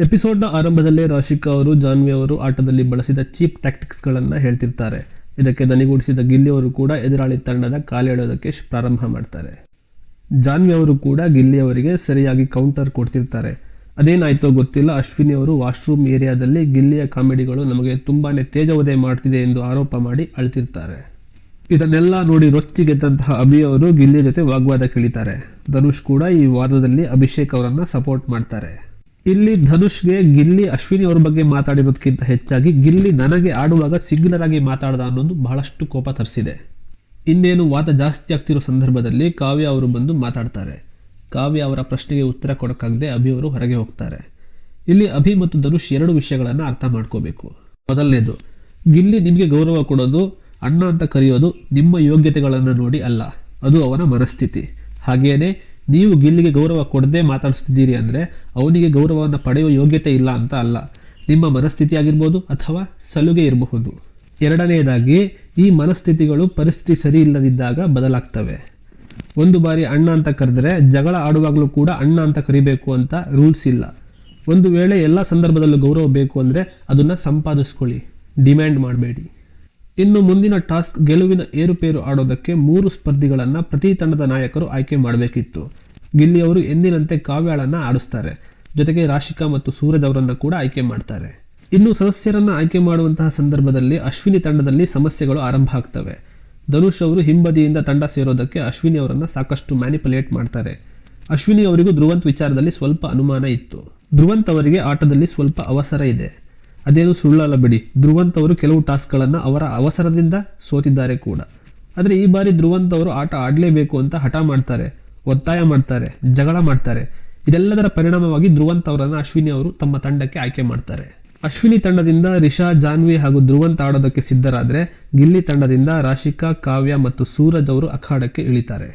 ಎಪಿಸೋಡ್ನ ಆರಂಭದಲ್ಲೇ ರಾಶಿಕಾ ಅವರು, ಜಾನ್ವಿ ಅವರು ಆಟದಲ್ಲಿ ಬಳಸಿದ ಚೀಪ್ ಟ್ಯಾಕ್ಟಿಕ್ಸ್ಗಳನ್ನು ಹೇಳ್ತಿರ್ತಾರೆ. ಇದಕ್ಕೆ ದನಿಗೂಡಿಸಿದ ಗಿಲ್ಲಿ ಅವರು ಕೂಡ ಎದುರಾಳಿ ತಂಡದ ಕಾಲೆಳೆಯೋದಕ್ಕೆ ಪ್ರಾರಂಭ ಮಾಡ್ತಾರೆ. ಜಾನ್ವಿ ಅವರು ಕೂಡ ಗಿಲ್ಲಿ ಅವರಿಗೆ ಸರಿಯಾಗಿ ಕೌಂಟರ್ ಕೊಡ್ತಿರ್ತಾರೆ. ಅದೇನಾಯ್ತೋ ಗೊತ್ತಿಲ್ಲ, ಅಶ್ವಿನಿ ಅವರು ವಾಶ್ರೂಮ್ ಏರಿಯಾದಲ್ಲಿ ಗಿಲ್ಲಿಯ ಕಾಮಿಡಿಗಳು ನಮಗೆ ತುಂಬಾ ತೇಜವದೆ ಮಾಡ್ತಿದೆ ಎಂದು ಆರೋಪ ಮಾಡಿ ಅಳ್ತಿರ್ತಾರೆ. ಇದನ್ನೆಲ್ಲ ನೋಡಿ ರೊಚ್ಚಿಗೆದ್ದಂತಹ ಅಭಿ ಅವರು ಗಿಲ್ಲಿ ಜೊತೆ ವಾಗ್ವಾದ ಕಿಳಿತಾರೆ. ಧನುಷ್ ಕೂಡ ಈ ವಾದದಲ್ಲಿ ಅಭಿಷೇಕ್ ಅವರನ್ನು ಸಪೋರ್ಟ್ ಮಾಡ್ತಾರೆ. ಇಲ್ಲಿ ಧನುಷ್ಗೆ ಗಿಲ್ಲಿ ಅಶ್ವಿನಿ ಅವ್ರ ಬಗ್ಗೆ ಮಾತಾಡಿರೋದಕ್ಕಿಂತ ಹೆಚ್ಚಾಗಿ ಗಿಲ್ಲಿ ನನಗೆ ಆಡುವಾಗ ಸಿಗ್ನರ್ ಆಗಿ ಮಾತಾಡ್ದ ಅನ್ನೋದು ಬಹಳಷ್ಟು ಕೋಪ ತರಿಸಿದೆ. ಇನ್ನೇನು ವಾದ ಜಾಸ್ತಿ ಆಗ್ತಿರೋ ಸಂದರ್ಭದಲ್ಲಿ ಕಾವ್ಯ ಅವರು ಬಂದು ಮಾತಾಡ್ತಾರೆ. ಕಾವ್ಯ ಅವರ ಪ್ರಶ್ನೆಗೆ ಉತ್ತರ ಕೊಡೋಕ್ಕಾಗದೆ ಅಭಿ ಅವರು ಹೊರಗೆ ಹೋಗ್ತಾರೆ. ಇಲ್ಲಿ ಅಭಿ ಮತ್ತು ಧನುಷ್ ಎರಡು ವಿಷಯಗಳನ್ನು ಅರ್ಥ ಮಾಡ್ಕೋಬೇಕು. ಮೊದಲನೇದು, ಗಿಲ್ಲಿ ನಿಮಗೆ ಗೌರವ ಕೊಡೋದು, ಅಣ್ಣ ಅಂತ ಕರೆಯೋದು ನಿಮ್ಮ ಯೋಗ್ಯತೆಗಳನ್ನು ನೋಡಿ ಅಲ್ಲ, ಅದು ಅವನ ಮನಸ್ಥಿತಿ. ಹಾಗೇನೆ ನೀವು ಗಿಲ್ಲಿಗೆ ಗೌರವ ಕೊಡದೆ ಮಾತಾಡಿಸ್ತಿದ್ದೀರಿ ಅಂದರೆ ಅವನಿಗೆ ಗೌರವವನ್ನು ಪಡೆಯುವ ಯೋಗ್ಯತೆ ಇಲ್ಲ ಅಂತ ಅಲ್ಲ. ನಿಮ್ಮ ಮನಸ್ಥಿತಿ ಆಗಿರ್ಬೋದು ಅಥವಾ ಸಲುಗೆ ಇರಬಹುದು. ಎರಡನೆಯದಾಗಿ, ಈ ಮನಸ್ಥಿತಿಗಳು ಪರಿಸ್ಥಿತಿ ಸರಿ ಇಲ್ಲದಿದ್ದಾಗ ಬದಲಾಗ್ತವೆ. ಒಂದು ಬಾರಿ ಅಣ್ಣ ಅಂತ ಕರೆದ್ರೆ ಜಗಳ ಆಡುವಾಗಲೂ ಕೂಡ ಅಣ್ಣ ಅಂತ ಕರಿಬೇಕು ಅಂತ ರೂಲ್ಸ್ ಇಲ್ಲ. ಒಂದು ವೇಳೆ ಎಲ್ಲ ಸಂದರ್ಭದಲ್ಲೂ ಗೌರವ ಬೇಕು ಅಂದರೆ ಅದನ್ನು ಸಂಪಾದಿಸ್ಕೊಳ್ಳಿ. ಡಿಮ್ಯಾಂಡ್ ಮಾಡಬೇಡಿ. ಇನ್ನು ಮುಂದಿನ ಟಾಸ್ಕ್ ಗೆಲುವಿನ ಏರುಪೇರು ಆಡೋದಕ್ಕೆ ಮೂರು ಸ್ಪರ್ಧಿಗಳನ್ನು ಪ್ರತಿ ತಂಡದ ನಾಯಕರು ಆಯ್ಕೆ ಮಾಡಬೇಕಿತ್ತು. ಗಿಲ್ಲಿ ಅವರು ಎಂದಿನಂತೆ ಕಾವ್ಯಾಳನ್ನು ಆಡಿಸ್ತಾರೆ. ಜೊತೆಗೆ ರಾಶಿಕಾ ಮತ್ತು ಸೂರಜ್ ಅವರನ್ನು ಕೂಡ ಆಯ್ಕೆ ಮಾಡ್ತಾರೆ. ಇನ್ನು ಸದಸ್ಯರನ್ನು ಆಯ್ಕೆ ಮಾಡುವಂತಹ ಸಂದರ್ಭದಲ್ಲಿ ಅಶ್ವಿನಿ ತಂಡದಲ್ಲಿ ಸಮಸ್ಯೆಗಳು ಆರಂಭ ಆಗ್ತವೆ. ಧನುಷ್ ಅವರು ಹಿಂಬದಿಯಿಂದ ತಂಡ ಸೇರೋದಕ್ಕೆ ಅಶ್ವಿನಿ ಅವರನ್ನು ಸಾಕಷ್ಟು ಮ್ಯಾನಿಪುಲೇಟ್ ಮಾಡ್ತಾರೆ. ಅಶ್ವಿನಿ ಅವರಿಗೂ ಧ್ರುವಂತ್ ವಿಚಾರದಲ್ಲಿ ಸ್ವಲ್ಪ ಅನುಮಾನ ಇತ್ತು. ಧ್ರುವಂತ್ ಅವರಿಗೆ ಆಟದಲ್ಲಿ ಸ್ವಲ್ಪ ಅವಸರ ಇದೆ. ಅದೇನು ಸುಳ್ಳಲ್ಲ ಬಿಡಿ. ಧ್ರುವಂತ್ ಅವರು ಕೆಲವು ಟಾಸ್ಕ್ಗಳನ್ನು ಅವರ ಅವಸರದಿಂದ ಸೋತಿದ್ದಾರೆ ಕೂಡ. ಆದರೆ ಈ ಬಾರಿ ಧ್ರುವಂತ್ ಅವರು ಆಟ ಆಡಲೇಬೇಕು ಅಂತ ಹಠ ಮಾಡ್ತಾರೆ, ಒತ್ತಾಯ ಮಾಡ್ತಾರೆ, ಜಗಳ ಮಾಡ್ತಾರೆ. ಇದೆಲ್ಲದರ ಪರಿಣಾಮವಾಗಿ ಧ್ರುವಂತ್ ಅವರನ್ನು ಅಶ್ವಿನಿ ಅವರು ತಮ್ಮ ತಂಡಕ್ಕೆ ಆಯ್ಕೆ ಮಾಡ್ತಾರೆ. ಅಶ್ವಿನಿ ತಂಡದಿಂದ ರಿಷಾ, ಜಾನ್ವಿ ಹಾಗೂ ಧ್ರುವಂತ್ ಆಡೋದಕ್ಕೆ ಸಿದ್ಧರಾದರೆ ಗಿಲ್ಲಿ ತಂಡದಿಂದ ರಾಶಿಕಾ, ಕಾವ್ಯ ಮತ್ತು ಸೂರಜ್ ಅವರು ಅಖಾಡಕ್ಕೆ ಇಳಿತಾರೆ.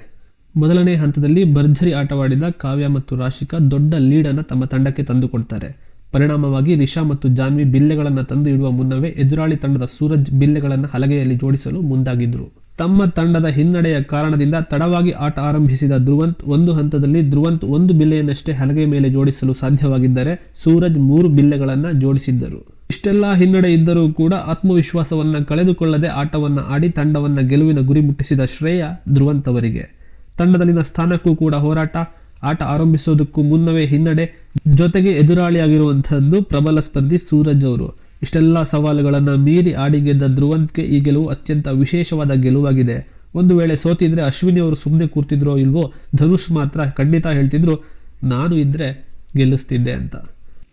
ಮೊದಲನೇ ಹಂತದಲ್ಲಿ ಭರ್ಜರಿ ಆಟವಾಡಿದ ಕಾವ್ಯ ಮತ್ತು ರಾಶಿಕಾ ದೊಡ್ಡ ಲೀಡನ್ನು ತಮ್ಮ ತಂಡಕ್ಕೆ ತಂದುಕೊಡ್ತಾರೆ. ಪರಿಣಾಮವಾಗಿ ರಿಷಾ ಮತ್ತು ಜಾನ್ವಿ ಬಿಲ್ಲೆಗಳನ್ನು ತಂದು ಇಡುವ ಮುನ್ನವೇ ಎದುರಾಳಿ ತಂಡದ ಸೂರಜ್ ಬಿಲ್ಲೆಗಳನ್ನು ಹಲಗೆಯಲ್ಲಿ ಜೋಡಿಸಲು ಮುಂದಾಗಿದ್ದರು ತಮ್ಮ ತಂಡದ ಹಿನ್ನಡೆಯ ಕಾರಣದಿಂದ ತಡವಾಗಿ ಆಟ ಆರಂಭಿಸಿದ ಧ್ರುವಂತ್ ಒಂದು ಹಂತದಲ್ಲಿ ಧ್ರುವಂತ್ ಒಂದು ಬಿಲ್ಲೆಯನ್ನಷ್ಟೇ ಹಲಗೆ ಮೇಲೆ ಜೋಡಿಸಲು ಸಾಧ್ಯವಾಗಿದ್ದರೆ ಸೂರಜ್ ಮೂರು ಬಿಲ್ಲೆಗಳನ್ನು ಜೋಡಿಸಿದ್ದರು. ಇಷ್ಟೆಲ್ಲ ಹಿನ್ನಡೆ ಇದ್ದರೂ ಕೂಡ ಆತ್ಮವಿಶ್ವಾಸವನ್ನು ಕಳೆದುಕೊಳ್ಳದೆ ಆಟವನ್ನು ಆಡಿ ತಂಡವನ್ನು ಗೆಲುವಿನ ಗುರಿ ಮುಟ್ಟಿಸಿದ ಶ್ರೇಯ ಧ್ರುವಂತ್ ಅವರಿಗೆ. ತಂಡದಲ್ಲಿನ ಸ್ಥಾನಕ್ಕೂ ಕೂಡ ಹೋರಾಟ ಆಟ ಆರಂಭಿಸೋದಕ್ಕೂ ಮುನ್ನವೇ ಹಿನ್ನಡೆ ಜೊತೆಗೆ ಎದುರಾಳಿಯಾಗಿರುವಂತಹದ್ದು ಪ್ರಬಲ ಸ್ಪರ್ಧಿ ಸೂರಜ್ ಅವರು. ಇಷ್ಟೆಲ್ಲ ಸವಾಲುಗಳನ್ನು ಮೀರಿ ಆಡಿ ಗೆದ್ದ ಧ್ರುವಂತ್ಗೆ ಈ ಗೆಲುವು ಅತ್ಯಂತ ವಿಶೇಷವಾದ ಗೆಲುವಾಗಿದೆ. ಒಂದು ವೇಳೆ ಸೋತಿದ್ರೆ ಅಶ್ವಿನಿ ಅವರು ಸುಮ್ಮನೆ ಕೂರ್ತಿದ್ರೋ ಇಲ್ವೋ ಧನುಷ್ ಮಾತ್ರ ಖಂಡಿತ ಹೇಳ್ತಿದ್ರು, ನಾನು ಇದ್ರೆ ಗೆಲ್ಲಿಸ್ತಿದ್ದೆ ಅಂತ.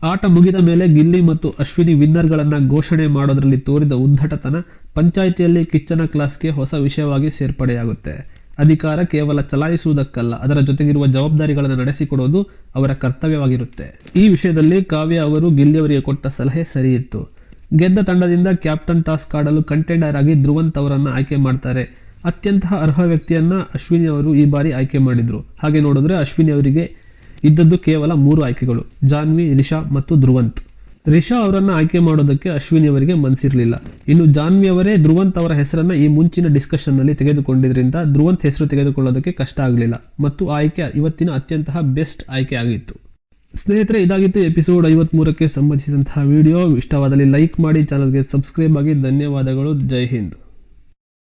ಆಟ ಮುಗಿದ ಮೇಲೆ ಗಿಲ್ಲಿ ಮತ್ತು ಅಶ್ವಿನಿ ವಿನ್ನರ್ಗಳನ್ನ ಘೋಷಣೆ ಮಾಡೋದ್ರಲ್ಲಿ ತೋರಿದ ಉದ್ದಟತನ ಪಂಚಾಯಿತಿಯಲ್ಲಿ ಕಿಚ್ಚನ ಕ್ಲಾಸ್ಗೆ ಹೊಸ ವಿಷಯವಾಗಿ ಸೇರ್ಪಡೆಯಾಗುತ್ತೆ. ಅಧಿಕಾರ ಕೇವಲ ಚಲಾಯಿಸುವುದಕ್ಕಲ್ಲ, ಅದರ ಜೊತೆಗಿರುವ ಜವಾಬ್ದಾರಿಗಳನ್ನು ನಡೆಸಿಕೊಡೋದು ಅವರ ಕರ್ತವ್ಯವಾಗಿರುತ್ತೆ. ಈ ವಿಷಯದಲ್ಲಿ ಕಾವ್ಯ ಅವರು ಗಿಲ್ಲಿಯವರಿಗೆ ಕೊಟ್ಟ ಸಲಹೆ ಸರಿಯಿತ್ತು. ಗೆದ್ದ ತಂಡದಿಂದ ಕ್ಯಾಪ್ಟನ್ ಟಾಸ್ಕ್ ಆಡಲು ಕಂಟೆಂಡರ್ ಆಗಿ ಧ್ರುವಂತ್ ಅವರನ್ನು ಆಯ್ಕೆ ಮಾಡ್ತಾರೆ. ಅತ್ಯಂತ ಅರ್ಹ ವ್ಯಕ್ತಿಯನ್ನ ಅಶ್ವಿನಿ ಅವರು ಈ ಬಾರಿ ಆಯ್ಕೆ ಮಾಡಿದ್ರು. ಹಾಗೆ ನೋಡಿದ್ರೆ ಅಶ್ವಿನಿ ಅವರಿಗೆ ಇದ್ದದ್ದು ಕೇವಲ ಮೂರು ಆಯ್ಕೆಗಳು, ಜಾನ್ವಿ ರಿಷಾ ಮತ್ತು ಧ್ರುವಂತ್. ರಿಷಾ ಅವರನ್ನು ಆಯ್ಕೆ ಮಾಡೋದಕ್ಕೆ ಅಶ್ವಿನಿ ಅವರಿಗೆ ಮನಸ್ಸಿರಲಿಲ್ಲ ಇನ್ನು ಜಾನ್ವಿ ಅವರೇ ಧ್ರುವಂತ್ ಅವರ ಹೆಸರನ್ನ ಈ ಮುಂಚಿನ ಡಿಸ್ಕಷನ್ನಲ್ಲಿ ತೆಗೆದುಕೊಂಡಿದ್ರಿಂದ ಧ್ರುವಂತ್ ಹೆಸರು ತೆಗೆದುಕೊಳ್ಳೋದಕ್ಕೆ ಕಷ್ಟ ಆಗಲಿಲ್ಲ. ಮತ್ತು ಆಯ್ಕೆ ಇವತ್ತಿನ ಅತ್ಯಂತ ಬೆಸ್ಟ್ ಆಯ್ಕೆ ಆಗಿತ್ತು. ಸ್ನೇಹಿತರೆ, ಇದಾಗಿತ್ತು ಎಪಿಸೋಡ್ ಐವತ್ಮೂರಕ್ಕೆ ಸಂಬಂಧಿಸಿದಂತಹ ವಿಡಿಯೋ. ಇಷ್ಟವಾದಲ್ಲಿ ಲೈಕ್ ಮಾಡಿ, ಚಾನಲ್ಗೆ ಸಬ್ಸ್ಕ್ರೈಬ್ ಆಗಿ ಧನ್ಯವಾದಗಳು. ಜೈ ಹಿಂದ್.